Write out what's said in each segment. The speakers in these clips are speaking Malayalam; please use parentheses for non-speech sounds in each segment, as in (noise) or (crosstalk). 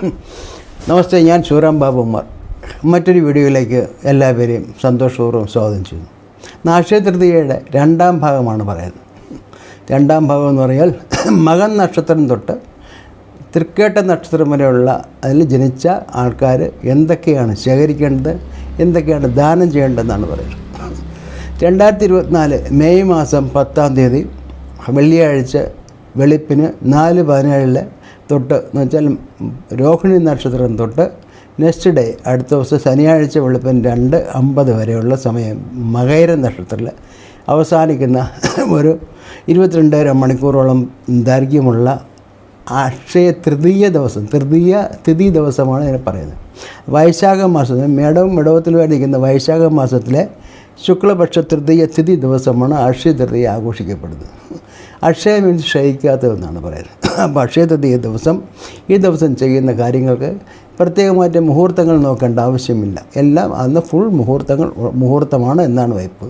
നമസ്തേ ഞാൻ ശിവറാം ബാബുമാർ മറ്റൊരു വീഡിയോയിലേക്ക് എല്ലാവരെയും സന്തോഷപൂർവം സ്വാഗതം ചെയ്യുന്നു. നാക്ഷത്രതയുടെ രണ്ടാം ഭാഗമാണ് പറയുന്നത്. രണ്ടാം ഭാഗം എന്ന് പറഞ്ഞാൽ മകൻ നക്ഷത്രം തൊട്ട് തൃക്കേട്ട നക്ഷത്രം വരെയുള്ള അതിൽ ജനിച്ച ആൾക്കാർ എന്തൊക്കെയാണ് ശേഖരിക്കേണ്ടത് എന്തൊക്കെയാണ് ദാനം ചെയ്യേണ്ടതെന്നാണ് പറയുന്നത്. രണ്ടായിരത്തി ഇരുപത്തിനാല് മെയ് മാസം പത്താം തീയതി വെള്ളിയാഴ്ച വെളുപ്പിന് നാല് പതിനേഴിൽ തൊട്ട് എന്ന് വെച്ചാൽ രോഹിണി നക്ഷത്രം തൊട്ട് നെക്സ്റ്റ് ഡേ അടുത്ത ദിവസം ശനിയാഴ്ച വെളുപ്പൻ രണ്ട് അമ്പത് വരെയുള്ള സമയം മകൈര നക്ഷത്രത്തിൽ അവസാനിക്കുന്ന ഒരു ഇരുപത്തിരണ്ടര മണിക്കൂറോളം ദൈർഘ്യമുള്ള അക്ഷയ തൃതീയ ദിവസം തൃതീയ തിഥി ദിവസമാണ് ഇതിനെ പറയുന്നത്. വൈശാഖ മാസത്തിൽ മേടവും മിടവത്തിലുമായിരിക്കുന്ന വൈശാഖ മാസത്തിലെ ശുക്ലപക്ഷ തൃതീയ തിഥി ദിവസമാണ് അക്ഷയ തൃതീയ ആഘോഷിക്കപ്പെടുന്നത്. അക്ഷയ മീൻസ് ക്ഷയിക്കാത്തതെന്നാണ് പറയുന്നത്. അപ്പോൾ അക്ഷയതൃതി ദിവസം ഈ ദിവസം ചെയ്യുന്ന കാര്യങ്ങൾക്ക് പ്രത്യേകമായിട്ട് മുഹൂർത്തങ്ങൾ നോക്കേണ്ട ആവശ്യമില്ല. എല്ലാം അന്ന് ഫുൾ മുഹൂർത്തങ്ങൾ മുഹൂർത്തമാണ് എന്നാണ് വയ്പ്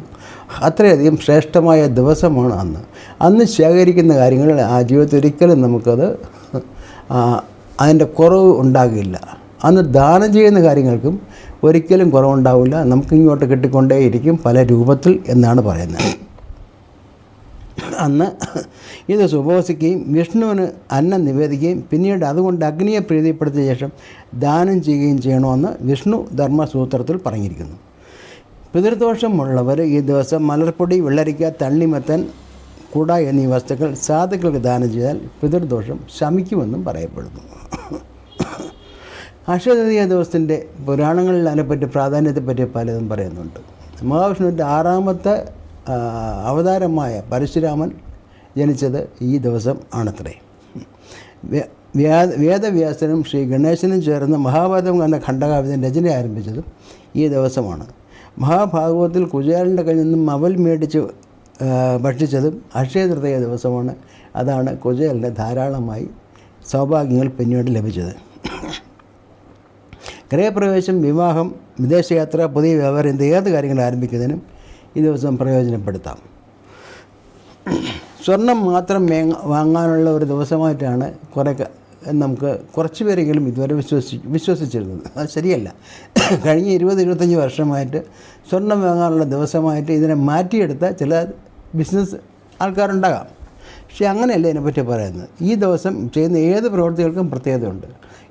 അത്രയധികം ശ്രേഷ്ഠമായ ദിവസമാണ് അന്ന്. അന്ന് ശേഖരിക്കുന്ന കാര്യങ്ങൾ ആ ജീവിതത്തിൽ ഒരിക്കലും നമുക്കത് അതിന്റെ കുറവ് ഉണ്ടാകില്ല. അന്ന് ദാനം ചെയ്യുന്ന കാര്യങ്ങൾക്കും ഒരിക്കലും കുറവുണ്ടാവില്ല. നമുക്ക് ഇങ്ങോട്ട് കിട്ടിക്കൊണ്ടേയിരിക്കും പല രൂപത്തിൽ എന്നാണ് പറയുന്നത്. അന്ന് ഇത് ഉപവസിക്കുകയും വിഷ്ണുവിന് അന്നം നിവേദിക്കുകയും പിന്നീട് അതുകൊണ്ട് അഗ്നിയെ പ്രീതിപ്പെടുത്തിയ ശേഷം ദാനം ചെയ്യുകയും ചെയ്യണമെന്ന് വിഷ്ണു ധർമ്മസൂത്രത്തിൽ പറഞ്ഞിരിക്കുന്നു. പിതൃദോഷമുള്ളവർ ഈ ദിവസം മലർപ്പൊടി വെള്ളരിക്ക തള്ളിമത്തൻ കുട എന്നീ വസ്തുക്കൾ സാധുക്കൾക്ക് ദാനം ചെയ്താൽ പിതൃദോഷം ശമിക്കുമെന്നും പറയപ്പെടുന്നു. അക്ഷതീയ ദിവസത്തിന്റെ പുരാണങ്ങളിൽ അതിനെപ്പറ്റി പ്രാധാന്യത്തെപ്പറ്റി പലതും പറയുന്നുണ്ട്. മഹാവിഷ്ണുവിന്റെ ആറാമത്തെ അവതാരമായ പരശുരാമൻ ജനിച്ചത് ഈ ദിവസം ആണത്രേ. വേദവ്യാസനും ശ്രീ ഗണേശനും ചേർന്ന് മഹാഭാരതം എന്ന ഖണ്ഡകാവ്യത്തിന്റെ രചന ആരംഭിച്ചതും ഈ ദിവസമാണ്. മഹാഭാഗവതത്തിൽ കുചേരന്റെ കയ്യിൽ നിന്നും അവൽ മേടിച്ച് ഭക്ഷിച്ചതും അക്ഷയതൃതയ ദിവസമാണ്. അതാണ് കുചേലന് ധാരാളമായി സൗഭാഗ്യങ്ങൾ പിന്നീട് ലഭിച്ചത്. ഗൃഹപ്രവേശം വിവാഹം വിദേശയാത്ര പുതിയ ഇത് ഏത് കാര്യങ്ങൾ ആരംഭിക്കുന്നതിനും ഈ ദിവസം പ്രയോജനപ്പെടുത്താം. സ്വർണം മാത്രം വാങ്ങാനുള്ള ഒരു ദിവസമായിട്ടാണ് കുറേ നമുക്ക് കുറച്ച് പേരെങ്കിലും ഇതുവരെ വിശ്വസി വിശ്വസിച്ചിരുന്നത്. അത് ശരിയല്ല. (coughs) കഴിഞ്ഞ ഇരുപത് ഇരുപത്തഞ്ച് വർഷമായിട്ട് സ്വർണം വാങ്ങാനുള്ള ദിവസമായിട്ട് ഇതിനെ മാറ്റിയെടുത്ത ചില ബിസിനസ് ആൾക്കാരുണ്ടാകാം. പക്ഷേ അങ്ങനെയല്ല ഇതിനെപ്പറ്റി പറയുന്നത്. ഈ ദിവസം ചെയ്യുന്ന ഏത് പ്രവൃത്തികൾക്കും പ്രത്യേകതയുണ്ട്.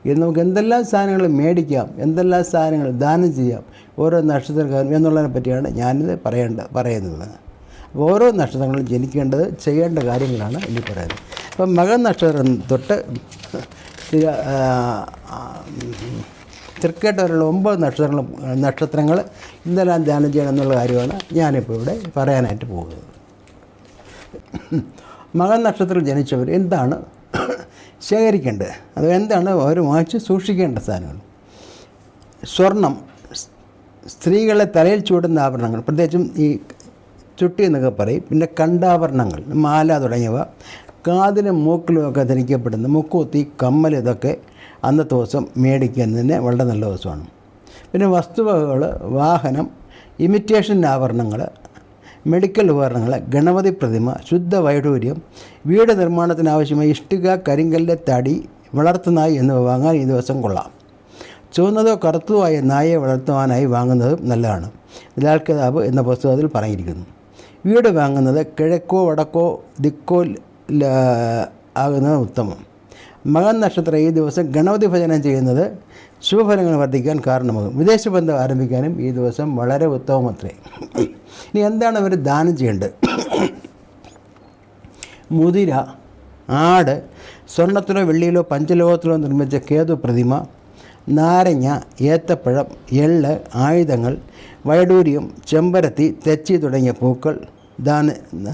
ഇത് നമുക്ക് എന്തെല്ലാം സാധനങ്ങൾ മേടിക്കാം എന്തെല്ലാം സാധനങ്ങൾ ദാനം ചെയ്യാം ഓരോ നക്ഷത്രക്കാരും എന്നുള്ളതിനെ പറ്റിയാണ് ഞാനിത് പറയേണ്ട പറയുന്നത്. അപ്പോൾ ഓരോ നക്ഷത്രങ്ങളും ജനിക്കേണ്ടത് ചെയ്യേണ്ട കാര്യങ്ങളാണ് ഇനി പറയുന്നത്. അപ്പം മകൻ നക്ഷത്രം തൊട്ട് തൃക്കേട്ട വരെയുള്ള ഒമ്പത് നക്ഷത്രങ്ങൾ നക്ഷത്രങ്ങൾ എന്തെല്ലാം ധ്യാനം ചെയ്യണം എന്നുള്ള കാര്യമാണ് ഞാനിപ്പോൾ ഇവിടെ പറയാനായിട്ട് പോകുന്നത്. മകൻ നക്ഷത്രത്തിൽ ജനിച്ചവർ എന്താണ് (coughs) ശേഖരിക്കേണ്ടത്? അത് എന്താണ്? അവർ വാങ്ങിച്ച് സൂക്ഷിക്കേണ്ട സാധനങ്ങൾ സ്വർണം സ്ത്രീകളെ തലയിൽ ചൂടുന്ന ആഭരണങ്ങൾ പ്രത്യേകിച്ചും ഈ ചുട്ടി എന്നൊക്കെ പറയും. പിന്നെ കണ്ടാഭരണങ്ങൾ മാല തുടങ്ങിയവ കാതിലും മൂക്കിലും ഒക്കെ ധരിക്കപ്പെടുന്ന മുക്കൂത്തി കമ്മൽ ഇതൊക്കെ അന്നത്തെ ദിവസം മേടിക്കുന്നതിന് വളരെ നല്ല ദിവസമാണ്. പിന്നെ വസ്തുവകകൾ വാഹനം ഇമിറ്റേഷൻ ആഭരണങ്ങൾ മെഡിക്കൽ ഉപകരണങ്ങൾ ഗണപതി പ്രതിമ ശുദ്ധ വൈഡൂര്യം വീട് നിർമ്മാണത്തിനാവശ്യമായ ഇഷ്ടിക കരിങ്കല്ല് തടി വളർത്തുനായി എന്നിവ വാങ്ങാൻ ഈ ദിവസം കൊള്ളാം. ചുവന്നതോ കറുത്തതോ ആയ നായയെ വളർത്തുവാനായി വാങ്ങുന്നതും നല്ലതാണ് ലാൽ കിതാബ് എന്ന പുസ്തകത്തിൽ പറഞ്ഞിരിക്കുന്നു. വീട് വാങ്ങുന്നത് കിഴക്കോ വടക്കോ ദിക്കോ ആകുന്നത് ഉത്തമം. മകൻ നക്ഷത്രം ഈ ദിവസം ഗണപതി ഭജനം ചെയ്യുന്നത് ശുഭഫലങ്ങൾ വർദ്ധിക്കാൻ കാരണമാകും. വിദേശ ബന്ധം ആരംഭിക്കാനും ഈ ദിവസം വളരെ ഉത്തമമത്രേ. ഇനി എന്താണ് അവർ ദാനം ചെയ്യേണ്ടത്? മുതിര ആട് സ്വർണത്തിലോ വെള്ളിയിലോ പഞ്ചലോഹത്തിലോ നിർമ്മിച്ച കേതു പ്രതിമ നാരങ്ങ ഏത്തപ്പഴം എള്ള് ആയുധങ്ങൾ വൈഡൂര്യം ചെമ്പരത്തി തെച്ചി തുടങ്ങിയ പൂക്കൾ ദാന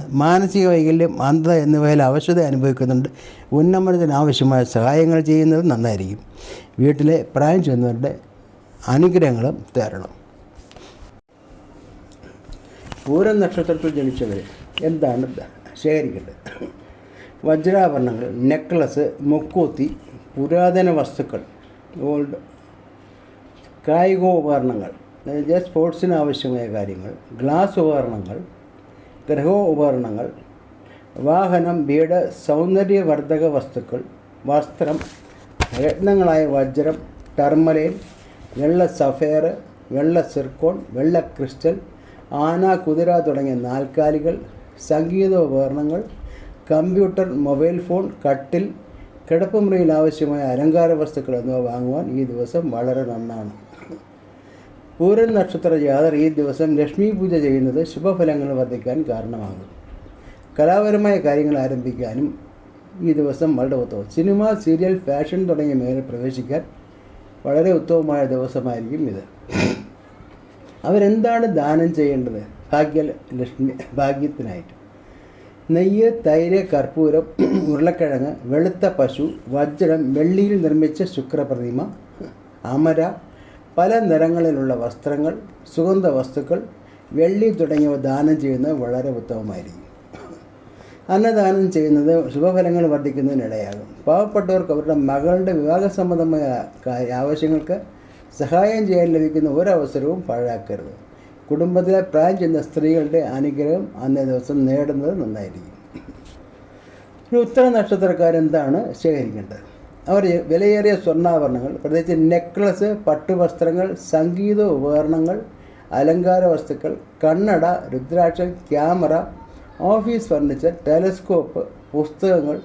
മാനസിക വൈകല്യം അന്ധത എന്നിവയിൽ അവശത അനുഭവിക്കുന്നുണ്ട്. ഉന്നമനത്തിന് ആവശ്യമായ സഹായങ്ങൾ ചെയ്യുന്നത് നന്നായിരിക്കും. വീട്ടിലെ പ്രായം ചെന്നവരുടെ അനുഗ്രഹങ്ങളും തേരണം പൂരം നക്ഷത്രത്തിൽ ജനിച്ചവർ എന്താണ് ശേഖരിക്കേണ്ടത്? വജ്രാഭരണങ്ങൾ നെക്ലസ് മുക്കൂത്തി പുരാതന വസ്തുക്കൾ ഗോൾഡ് കായികോപകരണങ്ങൾ അതായത് സ്പോർട്സിന് ആവശ്യമായ കാര്യങ്ങൾ ഗ്ലാസ് ഉപകരണങ്ങൾ ഗ്രഹോപകരണങ്ങൾ വാഹനം വീട് സൗന്ദര്യവർദ്ധക വസ്തുക്കൾ വസ്ത്രം രത്നങ്ങളായ വജ്രം ടർമലൈൻ വെള്ള സഫയർ വെള്ള സിർക്കോൺ വെള്ള ക്രിസ്റ്റൽ ആന കുതിര തുടങ്ങിയ നാൽക്കാലികൾ സംഗീതോപകരണങ്ങൾ കമ്പ്യൂട്ടർ മൊബൈൽ ഫോൺ കട്ടിൽ കിടപ്പുമുറിയിൽ ആവശ്യമായ അലങ്കാര വസ്തുക്കൾ എന്നിവ വാങ്ങുവാൻ ഈ ദിവസം വളരെ നന്നാണ്. പൂരൻ നക്ഷത്ര ജാതർ ഈ ദിവസം ലക്ഷ്മി പൂജ ചെയ്യുന്നത് ശുഭഫലങ്ങൾ വർദ്ധിക്കാൻ കാരണമാകും. കലാപരമായ കാര്യങ്ങൾ ആരംഭിക്കാനും ഈ ദിവസം വളരെ ഉത്തമം. സിനിമ സീരിയൽ ഫാഷൻ തുടങ്ങിയ മേഖല പ്രവേശിക്കാൻ വളരെ ഉത്തമമായ ദിവസമായിരിക്കും ഇത്. അവരെന്താണ് ദാനം ചെയ്യേണ്ടത്? ഭാഗ്യ ലക്ഷ്മി ഭാഗ്യത്തിനായിട്ട്. നെയ്യ് തൈര് കർപ്പൂരം ഉരുളക്കിഴങ്ങ് വെളുത്ത പശു വജ്രം വെള്ളിയിൽ നിർമ്മിച്ച ശുക്രപ്രതിമ അമര പല നിറങ്ങളിലുള്ള വസ്ത്രങ്ങൾ സുഗന്ധ വസ്തുക്കൾ വെള്ളി തുടങ്ങിയവ ദാനം ചെയ്യുന്നത് വളരെ ഉത്തമമായിരിക്കും. അന്നദാനം ചെയ്യുന്നത് ശുഭഫലങ്ങൾ വർദ്ധിക്കുന്നതിനിടയാകും. പാവപ്പെട്ടവർക്ക് അവരുടെ മകളുടെ വിവാഹ സംബന്ധമായ കാര്യ ആവശ്യങ്ങൾക്ക് സഹായം ചെയ്യാൻ ലഭിക്കുന്ന ഒരവസരവും പാഴാക്കരുത്. കുടുംബത്തിലെ പ്രായം ചെന്ന സ്ത്രീകളുടെ അനുഗ്രഹം അന്നേ ദിവസം നേടുന്നത് നന്നായിരിക്കും. ഒരു ഉത്തര നക്ഷത്രക്കാരെന്താണ് ശേഖരിക്കേണ്ടത്? അവർ വിലയേറിയ സ്വർണാഭരണങ്ങൾ പ്രത്യേകിച്ച് നെക്ലസ് പട്ടുവസ്ത്രങ്ങൾ സംഗീത ഉപകരണങ്ങൾ അലങ്കാര വസ്തുക്കൾ കണ്ണട രുദ്രാക്ഷം ക്യാമറ ഓഫീസ് ഫർണിച്ചർ ടെലസ്കോപ്പ് പുസ്തകങ്ങൾ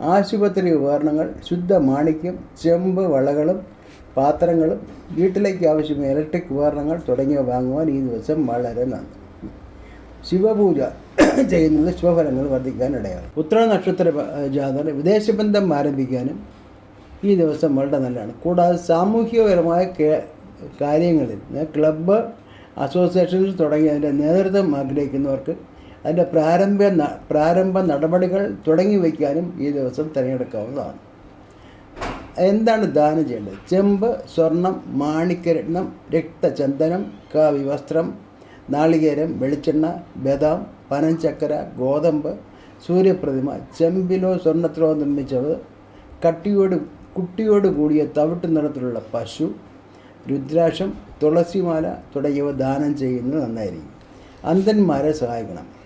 ആശുപത്രി ഉപകരണങ്ങൾ ശുദ്ധ മാണിക്യം ചെമ്പ് വളകളും പാത്രങ്ങളും വീട്ടിലേക്ക് ആവശ്യമായ ഇലക്ട്രിക് ഉപകരണങ്ങൾ തുടങ്ങിയവ വാങ്ങുവാൻ ഈ ദിവസം വളരെ നന്ദി. ശിവപൂജ (coughs) ചെയ്യുന്നത് ശുഭഫലങ്ങൾ വർദ്ധിക്കാൻ ഇടയാകും. ഉത്തര നക്ഷത്ര ജാതകൻ വിദേശ ബന്ധം ആരംഭിക്കാനും ഈ ദിവസം വളരെ നല്ലതാണ്. കൂടാതെ സാമൂഹികപരമായ കാര്യങ്ങളിൽ ക്ലബ്ബ് ക്ലബ്ബ് അസോസിയേഷൻസ് തുടങ്ങിയതിന്റെ നേതൃത്വം ആഗ്രഹിക്കുന്നവർക്ക് അതിന്റെ പ്രാരംഭ പ്രാരംഭ നടപടികൾ തുടങ്ങി വയ്ക്കാനും ഈ ദിവസം തിരഞ്ഞെടുക്കാവുന്നതാണ്. എന്താണ് ദാനം ചെയ്യേണ്ടത്? ചെമ്പ് സ്വർണം മാണിക്യരത്നം രക്തചന്ദനം കാവി വസ്ത്രം നാളികേരം വെളിച്ചെണ്ണ ബദാം പനഞ്ചക്കര ഗോതമ്പ് സൂര്യപ്രതിമ ചെമ്പിലോ സ്വർണത്തിലോ നിർമ്മിച്ചത് കട്ടിയോട് കുട്ടിയോട് കൂടിയ തവിട്ട് നിറത്തിലുള്ള പശു രുദ്രാക്ഷം തുളസിമാല തുടങ്ങിയവ ദാനം ചെയ്യുന്നത് നന്നായിരിക്കും. അന്ധന്മാരെ സഹായിക്കണം.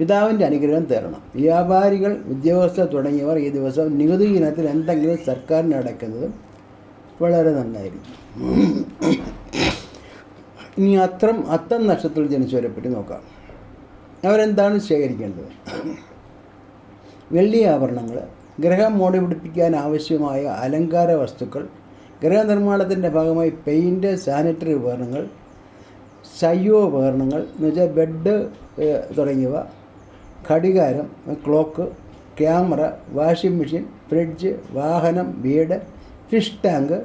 പിതാവിന്റെ അനുഗ്രഹം തരണം വ്യാപാരികൾ ഉദ്യോഗസ്ഥർ തുടങ്ങിയവർ ഈ ദിവസം നികുതി ഇനത്തിൽ എന്തെങ്കിലും സർക്കാരിന് അടയ്ക്കുന്നതും വളരെ നന്നായിരിക്കും. ഇനി അത്രം അത്തം നക്ഷത്രത്തിൽ ജനിച്ചവരെ പറ്റി നോക്കാം. അവരെന്താണ് ശേഖരിക്കേണ്ടത്? വെള്ളി ആഭരണങ്ങൾ ഗ്രഹം മോടി പിടിപ്പിക്കാൻ ആവശ്യമായ അലങ്കാര വസ്തുക്കൾ ഗൃഹനിർമ്മാണത്തിന്റെ ഭാഗമായി പെയിന്റ് സാനിറ്ററി ഉപകരണങ്ങൾ ശയ്യോ ഉപകരണങ്ങൾ എന്ന് വെച്ചാൽ ബെഡ് തുടങ്ങിയവ ഘടികാരം clock camera washing machine fridge വാഹനം വീട് fish tank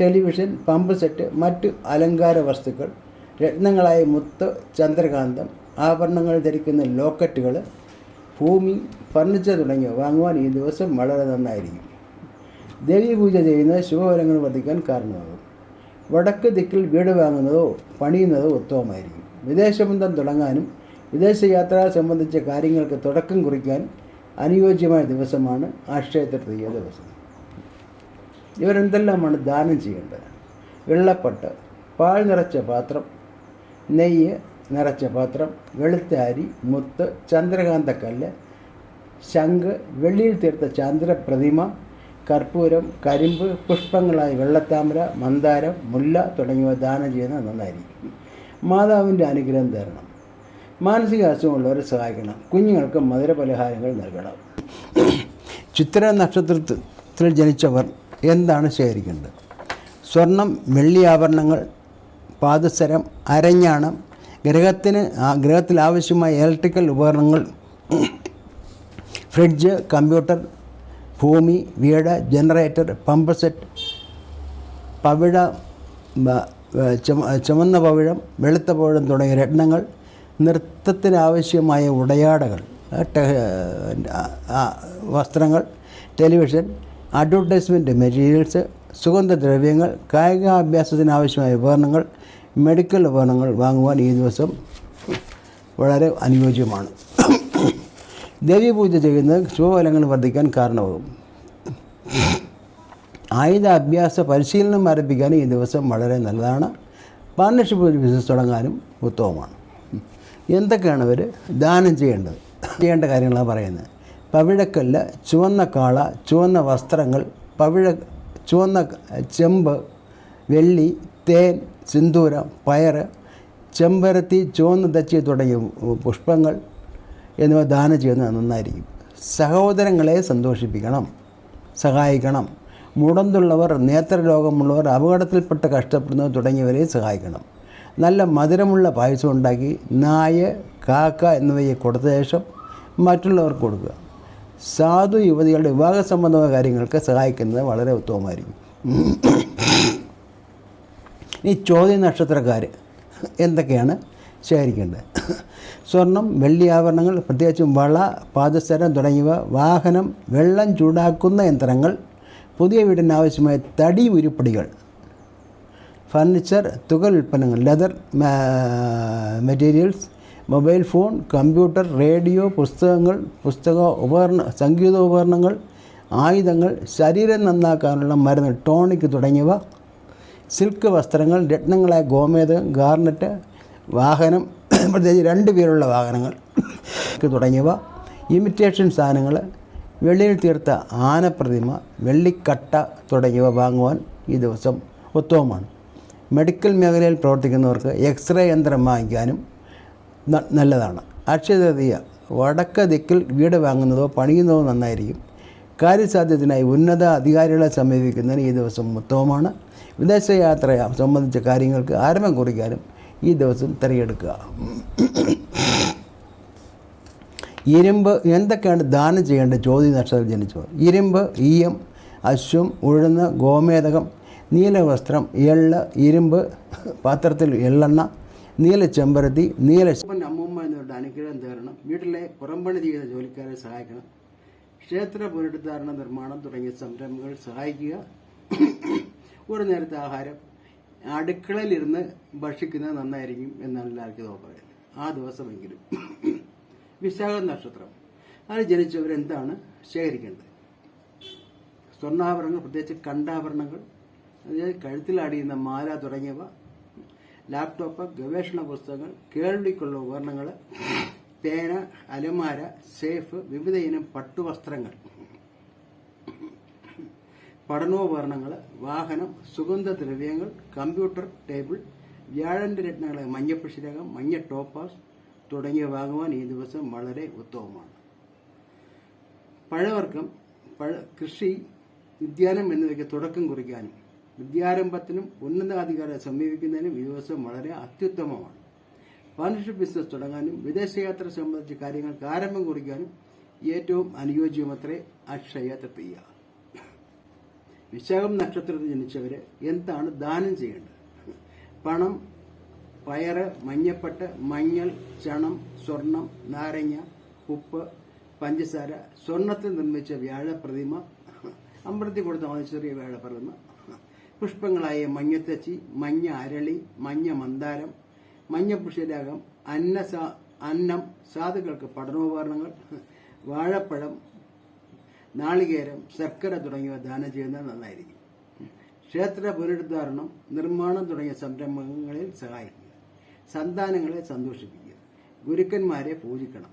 television pump set മറ്റ് അലങ്കാര വസ്തുക്കൾ രത്നങ്ങളായ മുത്ത് ചന്ദ്രകാന്തം ആഭരണങ്ങൾ ധരിക്കുന്ന ലോക്കറ്റുകൾ ഭൂമി ഫർണിച്ചർ തുടങ്ങിയവ വാങ്ങുവാൻ ഈ ദിവസം വളരെ നന്നായിരിക്കും. ദേവി പൂജ ചെയ്യുന്നത് ശുഭഫലങ്ങൾ വർദ്ധിക്കാൻ കാരണമാകും. വടക്ക് ദിക്കിൽ വീട് വാങ്ങുന്നതോ പണിയുന്നതോ ഉത്തമമായിരിക്കും. വിദേശബന്ധം തുടങ്ങാനും വിദേശയാത്ര സംബന്ധിച്ച കാര്യങ്ങൾക്ക് തുടക്കം കുറിക്കാൻ അനുയോജ്യമായ ദിവസമാണ് അക്ഷയതൃതീയ ദിവസം. ഇവരെന്തെല്ലാമാണ് ദാനം ചെയ്യേണ്ടത്? വെള്ളപ്പട്ട് പാൽ നിറച്ച പാത്രം നെയ്യ് നിറച്ച പാത്രം വെളുത്ത അരി മുത്ത് ചന്ദ്രകാന്തക്കല്ല് ശംഖ് വെള്ളിയിൽ തീർത്ത ചന്ദ്രപ്രതിമ കർപ്പൂരം കരിമ്പ് പുഷ്പങ്ങളായ വെള്ളത്താമര മന്ദാരം മുല്ല തുടങ്ങിയവ ദാനം ചെയ്യുന്നത് നന്നായിരിക്കും. മാതാവിന്റെ അനുഗ്രഹം തരണം. മാനസിക അസുഖമുള്ളവരെ സഹായിക്കണം. കുഞ്ഞുങ്ങൾക്ക് മധുര പലഹാരങ്ങൾ നൽകണം. ചിത്ര നക്ഷത്രത്തിൽ ജനിച്ചവർ എന്താണ് ശേഖരിക്കേണ്ടത്? സ്വർണം വെള്ളി ആഭരണങ്ങൾ പാദസരം അരഞ്ഞാണം ഗ്രഹത്തിന് ഗ്രഹത്തിൽ ആവശ്യമായ ഇലക്ട്രിക്കൽ ഉപകരണങ്ങൾ ഫ്രിഡ്ജ് കമ്പ്യൂട്ടർ ഭൂമി വീട് ജനറേറ്റർ പമ്പ് സെറ്റ് പവിഴ ചുമന്ന പവിഴം വെളുത്ത പവിഴം തുടങ്ങിയ രത്നങ്ങൾ നൃത്തത്തിനാവശ്യമായ ഉടയാടകൾ വസ്ത്രങ്ങൾ ടെലിവിഷൻ അഡ്വർടൈസ്മെന്റ് മെറ്റീരിയൽസ് സുഗന്ധദ്രവ്യങ്ങൾ കായികാഭ്യാസത്തിനാവശ്യമായ ഉപകരണങ്ങൾ മെഡിക്കൽ ഉപകരണങ്ങൾ വാങ്ങുവാൻ ഈ ദിവസം വളരെ അനുയോജ്യമാണ്. ദേവീപൂജ ചെയ്യുന്നത് ശുഭഫലങ്ങൾ വർദ്ധിക്കാൻ കാരണമാകും. ആയുധ അഭ്യാസ പരിശീലനം ആരംഭിക്കാനും ഈ ദിവസം വളരെ നല്ലതാണ്. പാർട്ണർഷിപ്പ് ബിസിനസ് തുടങ്ങാനും ഉത്തമമാണ്. എന്തൊക്കെയാണ് അവർ ദാനം ചെയ്യേണ്ടത്. ചെയ്യേണ്ട കാര്യങ്ങളാണ് പറയുന്നത്. പവിഴക്കല്ല് ചുവന്ന കാള ചുവന്ന വസ്ത്രങ്ങൾ പവിഴ ചുവന്ന ചെമ്പ് വെള്ളി തേൻ സിന്ദൂരം പയർ ചെമ്പരത്തി ചുവന്ന ദച്ചി തുടങ്ങിയ പുഷ്പങ്ങൾ എന്നിവ ദാനം ചെയ്യുന്നത് നന്നായിരിക്കും. സഹോദരങ്ങളെ സന്തോഷിപ്പിക്കണം സഹായിക്കണം. മുടന്തുള്ളവർ നേത്രരോഗമുള്ളവർ അപകടത്തിൽപ്പെട്ട് കഷ്ടപ്പെടുന്നവർ തുടങ്ങിയവരെ സഹായിക്കണം. നല്ല മധുരമുള്ള പായസം ഉണ്ടാക്കി നായ കാക്ക എന്നിവയെ കൊടുത്ത ശേഷം മറ്റുള്ളവർക്ക് കൊടുക്കുക. സാധു യുവതികളുടെ വിവാഹ സംബന്ധമായ കാര്യങ്ങൾക്ക് സഹായിക്കുന്നത് വളരെ ഉത്തമമായിരിക്കും. ഈ ചോദ്യ നക്ഷത്രക്കാർ എന്തൊക്കെയാണ് ശേഖരിക്കേണ്ടത്? സ്വർണം വെള്ളി ആഭരണങ്ങൾ പ്രത്യേകിച്ചും വള പാദസരം തുടങ്ങിയവ വാഹനം വെള്ളം ചൂടാക്കുന്ന യന്ത്രങ്ങൾ പുതിയ വീടിന് ആവശ്യമായ തടി ഉരുപ്പടികൾ ഫർണിച്ചർ തുകൽ ഉൽപ്പന്നങ്ങൾ leather materials mobile phone computer radio പുസ്തകങ്ങൾ പുസ്തക ഉപകരണ സംഗീത ഉപകരണങ്ങൾ ആയുധങ്ങൾ ശരീരം നന്നാക്കാനുള്ള മരുന്ന് ടോണിക് തുടങ്ങിയവ സിൽക്ക് വസ്ത്രങ്ങൾ രത്നങ്ങളായ ഗോമേതകം ഗാർണറ്റ് വാഹനം (clears throat) പ്രത്യേകിച്ച് രണ്ട് പേരുള്ള വാഹനങ്ങൾ (clears throat) തുടങ്ങിയവ ഇമിറ്റേഷൻ സാധനങ്ങൾ വെള്ളിയിൽ തീർത്ത ആനപ്രതിമ വെള്ളിക്കട്ട തുടങ്ങിയവ വാങ്ങുവാൻ ഈ ദിവസം ഉത്തമമാണ്. മെഡിക്കൽ മേഖലയിൽ പ്രവർത്തിക്കുന്നവർക്ക് എക്സ്റേ യന്ത്രം വാങ്ങിക്കാനും നല്ലതാണ്. അക്ഷയതൃതീയ വടക്ക ദിക്കിൽ വീട് വാങ്ങുന്നതോ പണിയുന്നതോ നന്നായിരിക്കും. കാര്യസാധ്യത്തിനായി ഉന്നത അധികാരികളെ സമീപിക്കുന്നതിന് ഈ ദിവസം ഉത്തമമാണ്. വിദേശയാത്ര സംബന്ധിച്ച കാര്യങ്ങൾക്ക് ആരംഭം കുറിക്കാനും ഈ ദിവസം തിരഞ്ഞെടുക്കുക. ഇരുമ്പ് എന്തൊക്കെയാണ് ദാനം ചെയ്യേണ്ടത് ജ്യോതി നക്ഷത്രം ജനിച്ചവർ? ഇരുമ്പ് ഈയം അശ്വം ഉഴുന്ന് ഗോമേതകം നീലവസ്ത്രം എള്ള് ഇരുമ്പ് പാത്രത്തിൽ എള്ളെണ്ണ നീല ചെമ്പരത്തി നീല അമ്മൂമ്മ എന്നിവരുടെ അനുഗ്രഹം തേടണം. വീട്ടിലെ പുറംപണി ചെയ്ത ജോലിക്കാരെ സഹായിക്കണം. ക്ഷേത്ര പുനരുദ്ധാരണ നിർമ്മാണം തുടങ്ങിയ സംരംഭങ്ങൾ സഹായിക്കുക. ഒരു നേരത്തെ ആഹാരം. അടുക്കളയിലിരുന്ന് ഭക്ഷിക്കുന്നത് നന്നായിരിക്കും എന്നാണ് എല്ലാവർക്കും പറയുന്നത്. ആ ദിവസമെങ്കിലും. വിശാഖ നക്ഷത്രം. അത് ജനിച്ചവരെന്താണ് ശേഖരിക്കേണ്ടത്? സ്വർണാഭരണങ്ങൾ പ്രത്യേകിച്ച് കണ്ടാഭരണങ്ങൾ അതായത് കഴുത്തിലടിയുന്ന മാല തുടങ്ങിയവ ലാപ്ടോപ്പ് ഗവേഷണ പുസ്തകങ്ങൾ കേൾവിക്കുള്ള ഉപകരണങ്ങൾ പേന അലമാര സേഫ് വിവിധ ഇനം പട്ടുവസ്ത്രങ്ങൾ പഠനോപകരണങ്ങൾ വാഹനം സുഗന്ധദ്രവ്യങ്ങൾ കമ്പ്യൂട്ടർ ടേബിൾ വ്യാഴന്റെ രത്നങ്ങളെ മഞ്ഞപ്പുഷിരകം മഞ്ഞ ടോപ്പാസ് തുടങ്ങിയ വാങ്ങുവാൻ ഈ ദിവസം വളരെ ഉത്തമമാണ്. പഴവർക്കം പഴ കൃഷി ഉദ്യാനം എന്നിവയ്ക്ക് തുടക്കം കുറിക്കാനും വിദ്യാരംഭത്തിനും ഉന്നതാധികാരം സമീപിക്കുന്നതിനും ഈ ദിവസം വളരെ അത്യുത്തമമാണ്. പാർട്ണർഷിപ്പ് ബിസിനസ് തുടങ്ങാനും വിദേശയാത്ര സംബന്ധിച്ച കാര്യങ്ങൾക്ക് ആരംഭം കുറിക്കാനും ഏറ്റവും അനുയോജ്യമത്രേ അക്ഷയ തൃതീയ വിശാഖം നക്ഷത്രത്തിൽ ജനിച്ചവര് എന്താണ് ദാനം ചെയ്യേണ്ടത്? പണം പയറ് മഞ്ഞപ്പട്ട് മഞ്ഞൾ ചണം സ്വർണം നാരങ്ങ ഉപ്പ് പഞ്ചസാര സ്വർണത്തിൽ നിർമ്മിച്ച വ്യാഴപ്രതിമ അമ്പലത്തിൽ കൊടുത്ത ചെറിയ വ്യാഴപ്രതിമ പുഷ്പങ്ങളായ മഞ്ഞത്തച്ചി മഞ്ഞ അരളി മഞ്ഞ മന്ദാരം മഞ്ഞ പുഷ്യരാഗം അന്ന അന്നം സാധുക്കൾക്ക് പഠനോപകരണങ്ങൾ വാഴപ്പഴം നാളികേരം ശർക്കര തുടങ്ങിയവ ദാനം ചെയ്യുന്നത് നന്നായിരിക്കും. ക്ഷേത്ര പുനരുദ്ധാരണം നിർമ്മാണം തുടങ്ങിയ സംരംഭങ്ങളിൽ സഹായിക്കുക. സന്താനങ്ങളെ സന്തോഷിപ്പിക്കുക. ഗുരുക്കന്മാരെ പൂജിക്കണം.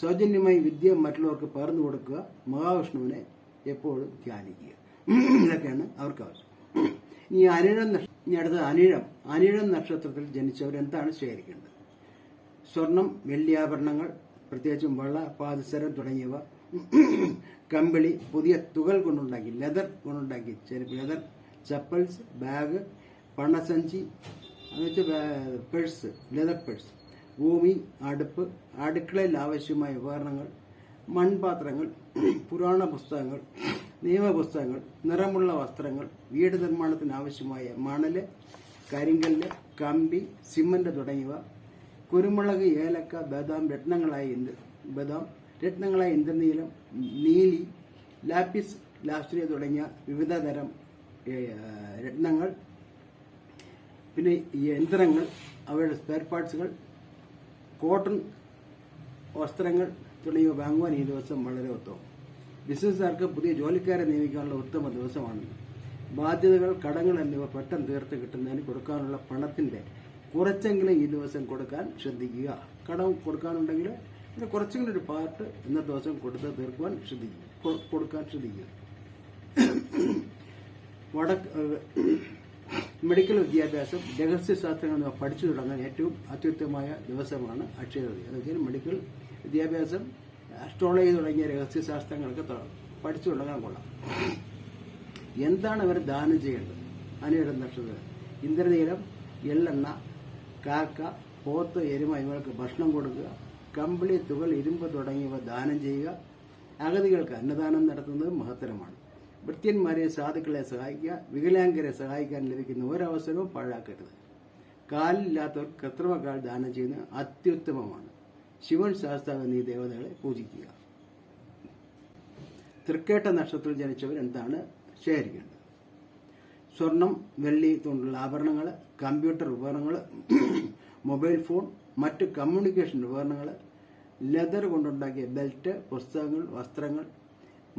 സൗജന്യമായി വിദ്യ മറ്റുള്ളവർക്ക് പകർന്നു കൊടുക്കുക. മഹാവിഷ്ണുവിനെ എപ്പോഴും ധ്യാനിക്കുക. ഇതൊക്കെയാണ് അവർക്ക് ആവശ്യം. ഇനി അനിഴം ഇനി അടുത്തത് അനിഴം. അനിഴം നക്ഷത്രത്തിൽ ജനിച്ചവർ എന്താണ് ശേഖരിക്കേണ്ടത്? സ്വർണം വെള്ളിയാഭരണങ്ങൾ പ്രത്യേകിച്ചും വെള്ള പാദസരം തുടങ്ങിയവ. കമ്പിളി പുതിയ തുകൽ കൊണ്ടുണ്ടാക്കി ലെതർ കൊണ്ടുണ്ടാക്കി ചെരുപ്പ് ലെതർ ചപ്പൽസ് ബാഗ് പണസഞ്ചി പേഴ്സ് ലെതർ പേഴ്സ്. ഭൂമി അടുപ്പ് അടുക്കളയിൽ ആവശ്യമായ ഉപകരണങ്ങൾ മൺപാത്രങ്ങൾ പുരാണ പുസ്തകങ്ങൾ നിയമപുസ്തകങ്ങൾ നിറമുള്ള വസ്ത്രങ്ങൾ വീട് നിർമ്മാണത്തിന് ആവശ്യമായ മണൽ കരിങ്കല്ല് കമ്പി സിമന്റ് തുടങ്ങിയവ കുരുമുളക് ഏലക്ക ബദാം രത്നങ്ങളായ ഇന്ദ്ര ബദാം രത്നങ്ങളായ ഇന്ദ്രനീലം നീലി ലാപ്പിസ് ലാസ്ട്രിയ തുടങ്ങിയ വിവിധ തരം രത്നങ്ങൾ പിന്നെ യന്ത്രങ്ങൾ അവയുടെ സ്പെയർ പാർട്സുകൾ കോട്ടൺ വസ്ത്രങ്ങൾ തുടങ്ങിയവ വാങ്ങുവാൻ ഈ ദിവസം വളരെ ഉത്തമം. ബിസിനസ്സുകാർക്ക് പുതിയ ജോലിക്കാരെ നിയമിക്കാനുള്ള ഉത്തമ ദിവസമാണ്. ബാധ്യതകൾ കടങ്ങൾ എന്നിവ പെട്ടെന്ന് തീർത്ത് കിട്ടുന്നതിന് കൊടുക്കാനുള്ള പണത്തിന്റെ കുറച്ചെങ്കിലും ഈ ദിവസം കൊടുക്കാൻ ശ്രദ്ധിക്കുക. കടം കൊടുക്കാനുണ്ടെങ്കിൽ പിന്നെ കുറച്ചെങ്കിലും ഒരു പാർട്ട് ഇന്നത്തെ ദിവസം കൊടുത്ത് തീർക്കുവാൻ ശ്രദ്ധിക്കുക. കൊടുക്കാൻ ശ്രദ്ധിക്കുക. വടക്ക് മെഡിക്കൽ വിദ്യാഭ്യാസം രഹസ്യശാസ്ത്രങ്ങൾ എന്നിവ പഠിച്ചു തുടങ്ങാൻ ഏറ്റവും അത്യുത്തമമായ ദിവസമാണ് അക്ഷയ തൃതീയ. മെഡിക്കൽ വിദ്യാഭ്യാസം അസ്ട്രോളജി തുടങ്ങിയ രഹസ്യശാസ്ത്രങ്ങളൊക്കെ പഠിച്ചു തുടങ്ങാൻ കൊള്ളാം. എന്താണ് അവർ ദാനം ചെയ്യേണ്ടത്? അനിയുടെ നക്ഷത്രം. ഇന്ദ്രനീലം എള്ളെണ്ണ കാക്ക പോത്ത് എരുമ ഇവർക്ക് ഭക്ഷണം കൊടുക്കുക. കമ്പിളി തുകൾ ഇരുമ്പ് തുടങ്ങിയവ ദാനം ചെയ്യുക. അഗതികൾക്ക് അന്നദാനം നടത്തുന്നത് മഹത്തരമാണ്. വൃത്യന്മാരെ സാധുക്കളെ സഹായിക്കുക. വികലാംഗരെ സഹായിക്കാൻ ലഭിക്കുന്ന ഒരവസരവും പാഴാക്കരുത്. കാലില്ലാത്തവർ കൃത്രിമ കാൽ ദാനം ചെയ്യുന്നത് അത്യുത്തമമാണ്. ശിവൻ ശാസ്താവ് എന്നീ ദേവതകളെ പൂജിക്കുക. തൃക്കേട്ട നക്ഷത്രത്തിൽ ജനിച്ചവർ എന്താണ്? ശേഖരിക്കേണ്ടത്. സ്വർണം വെള്ളി കൊണ്ടുള്ള ആഭരണങ്ങൾ കമ്പ്യൂട്ടർ ഉപകരണങ്ങൾ മൊബൈൽ ഫോൺ മറ്റ് കമ്മ്യൂണിക്കേഷൻ ഉപകരണങ്ങൾ ലെതർ കൊണ്ടുണ്ടാക്കിയ ബെൽറ്റ് പുസ്തകങ്ങൾ വസ്ത്രങ്ങൾ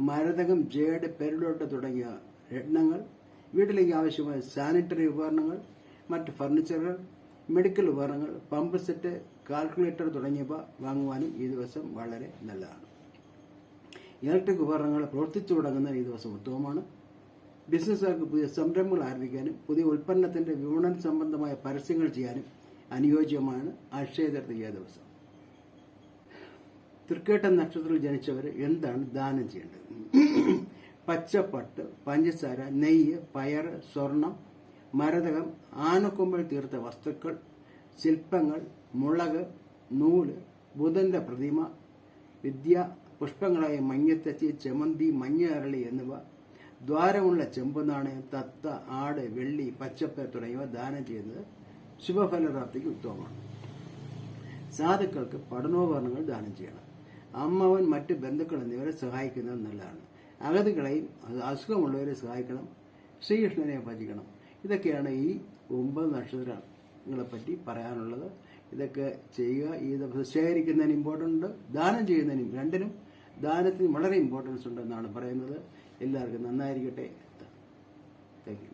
മരതകം ജേഡ് പെരുടോട്ട് തുടങ്ങിയ രത്നങ്ങൾ വീട്ടിലേക്ക് ആവശ്യമായ സാനിറ്ററി ഉപകരണങ്ങൾ മറ്റ് ഫർണിച്ചറുകൾ മെഡിക്കൽ ഉപകരണങ്ങൾ പമ്പ് സെറ്റ് കാൽക്കുലേറ്റർ തുടങ്ങിയവ വാങ്ങുവാനും ഈ ദിവസം വളരെ നല്ലതാണ്. ഇലക്ട്രിക് ഉപകരണങ്ങൾ പ്രവർത്തിച്ചു തുടങ്ങുന്ന ഈ ദിവസം ഉത്തമമാണ്. ബിസിനസ്സുകാർക്ക് പുതിയ സംരംഭങ്ങൾ ആരംഭിക്കാനും പുതിയ ഉൽപ്പന്നത്തിന്റെ വിപണന സംബന്ധമായ പരസ്യങ്ങൾ ചെയ്യാനും അനുയോജ്യമാണ് തൃതീയ ദിവസം. തൃക്കേട്ട നക്ഷത്രത്തിൽ ജനിച്ചവർ എന്താണ് ദാനം ചെയ്യേണ്ടത്? പച്ചപ്പട്ട് പഞ്ചസാര നെയ്യ് പയർ സ്വർണം മരതകം ആനക്കൊമ്പിൽ തീർത്ത വസ്തുക്കൾ ശില്പങ്ങൾ മുളക് നൂൽ ബുധന്റെ പ്രതിമ വിദ്യ പുഷ്പങ്ങളായ മഞ്ഞത്തച്ചി ചെമന്തി മഞ്ഞ അരളി എന്നിവ ദ്വാരമുള്ള ചെമ്പ് നാണയം തത്ത ആട് വെള്ളി പച്ചപ്പ തുടങ്ങിയവ ദാനം ചെയ്യുന്നത് ശുഭഫലപ്രാപ്തിക്ക് ഉത്തമമാണ്. സാധുക്കൾക്ക് പഠനോപകരണങ്ങൾ ദാനം ചെയ്യണം. അമ്മവൻ മറ്റ് ബന്ധുക്കൾ എന്നിവരെ സഹായിക്കുന്നത് നല്ലതാണ്. അഗതികളെയും അസുഖമുള്ളവരെ സഹായിക്കണം. ശ്രീകൃഷ്ണനെ ഭജിക്കണം. ഇതൊക്കെയാണ് ഈ ഒമ്പത് നക്ഷത്രങ്ങളെ പറ്റി പറയാനുള്ളത്. ഇതൊക്കെ ചെയ്യുക ഈ ശേഖരിക്കുന്നതിന് ഇമ്പോർട്ടന്റ് ഉണ്ട് ദാനം ചെയ്യുന്നതിനും രണ്ടിനും ദാനത്തിന് വളരെ ഇമ്പോർട്ടൻസ് ഉണ്ടെന്നാണ് പറയുന്നത്. എല്ലാവർക്കും നന്നായിരിക്കട്ടെ. താങ്ക്